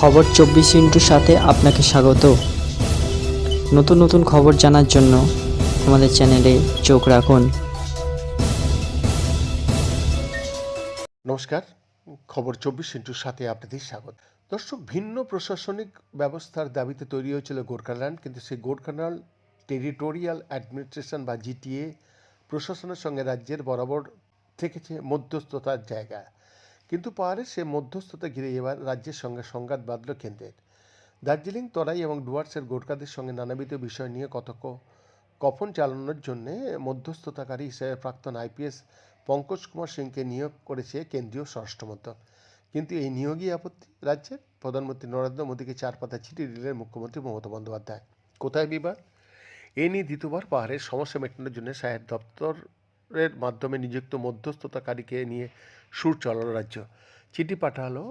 খবর চব্বিশ ইন্টুর সাথে আপনাকে স্বাগত। নতুন নতুন খবর জানার জন্য আমাদের চ্যানেলে চোখ রাখুন। নমস্কার, খবর চব্বিশ ইন্টুর সাথে আপনাদের স্বাগত। দর্শক, ভিন্ন প্রশাসনিক ব্যবস্থার দাবিতে তৈরি হয়েছিল গোর্খাল্যান্ড, কিন্তু সেই গোর্খাল্যান্ড টেরিটোরিয়াল অ্যাডমিনিস্ট্রেশন বা জিটিএ প্রশাসনের সঙ্গে রাজ্যের বরাবর থেকেছে মধ্যস্থতার জায়গা। কিন্তু পাহাড়ে সে মধ্যস্থতা ঘিরে এবার রাজ্যের সঙ্গে সংঘাত বাঁধল কেন্দ্রের। দার্জিলিং, তরাই এবং ডুয়ার্সের গোর্খাদের সঙ্গে নানাবিধ বিষয় নিয়ে কতক কফন চালানোর জন্যে মধ্যস্থতাকারী হিসেবে প্রাক্তন আইপিএস পঙ্কজ কুমার সিংকে নিয়োগ করেছে কেন্দ্রীয় স্বরাষ্ট্রমন্ত্রক কিন্তু এই নিয়োগই আপত্তি রাজ্যের? প্রধানমন্ত্রী নরেন্দ্র মোদীকে চার পাতা চিঠি দিলেন মুখ্যমন্ত্রী মমতা বন্দ্যোপাধ্যায়। কোথায় বিবাদ? এ নিয়ে দ্বিতীয়বার পাহাড়ের সমস্যা মেটানোর জন্য সাহেব দপ্তরের মাধ্যমে নিযুক্ত মধ্যস্থতাকারীকে নিয়ে সুর চলালো রাজ্য। চিঠি পাঠালো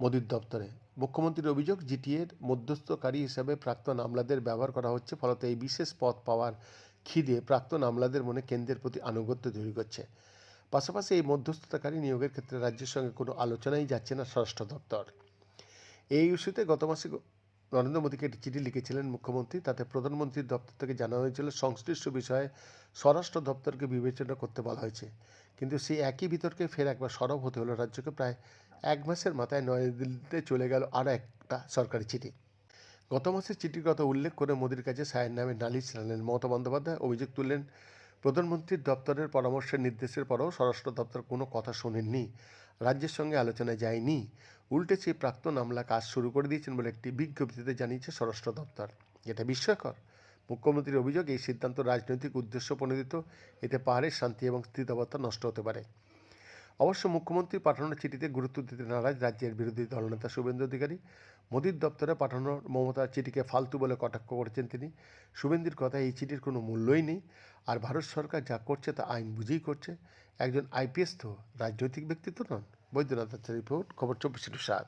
মোদির দপ্তরে। মুখ্যমন্ত্রীর অভিযোগ, জিটিএর মধ্যস্থকারী হিসাবে প্রাক্তন আমলাদের ব্যবহার করা হচ্ছে, ফলত এই বিশেষ পদ পাওয়ার খিদে প্রাক্তন আমলাদের মনে কেন্দ্রের প্রতি আনুগত্য তৈরি করছে। পাশাপাশি এই মধ্যস্থতাকারী নিয়োগের ক্ষেত্রে রাজ্যের সঙ্গে কোনো আলোচনাই যাচ্ছে না স্বরাষ্ট্র দপ্তর। এই ইস্যুতে গত মাসে নরেন্দ্র মোদীকে একটি চিঠি লিখেছিলেন মুখ্যমন্ত্রী। তাতে প্রধানমন্ত্রীর দপ্তর থেকে জানানো হয়েছিল, সংশ্লিষ্ট বিষয়ে স্বরাষ্ট্র দপ্তরকে বিবেচনা করতে বলা হয়েছে। কিন্তু সেই একই বিতর্কে ফের একবার সরব হতে হলো রাজ্যকে। প্রায় এক মাসের মাথায় নয়াদিল্লিতে চলে গেল আরও একটা সরকারি চিঠি। গত মাসের চিঠির কথা উল্লেখ করে মোদীর কাছে সায়ের নামে নালিশ চালালেন মমতা বন্দ্যোপাধ্যায় অভিযোগ তুললেন প্রধানমন্ত্রীর দপ্তরের পরামর্শের নির্দেশের পরও স্বরাষ্ট্র দপ্তর কোনো কথা শোনেননি। রাজ্যের সঙ্গে আলোচনায় যায়নি। উল্টে সেই প্রাক্তন আমলা কাজ শুরু করে দিয়েছেন বলে একটি বিজ্ঞপ্তিতে জানিয়েছে স্বরাষ্ট্র দপ্তর। এটা বিস্ময়কর। মুখ্যমন্ত্রীর অভিযোগ, এই সিদ্ধান্ত রাজনৈতিক উদ্দেশ্য প্রণোদিত। এতে পাহাড়ের শান্তি এবং স্থিতাবস্থা নষ্ট হতে পারে। অবশ্য মুখ্যমন্ত্রী পাঠানোর চিঠিতে গুরুত্ব দিতে নারাজ রাজ্যের বিরোধী দলনেতা শুভেন্দু অধিকারী। মোদীর দপ্তরে পাঠানো মমতার চিঠিকে ফালতু বলে কটাক্ষ করেছেন তিনি। শুভেন্দুর কথা এই চিঠির কোনো মূল্যই নেই। আর ভারত সরকার যা করছে তা আইন বুঝেই করছে। একজন আইপিএস তো রাজনৈতিক ব্যক্তিত্ব নন। বৈদ্যনাথ রিপোর্ট, খবর চব্বিশ সাত।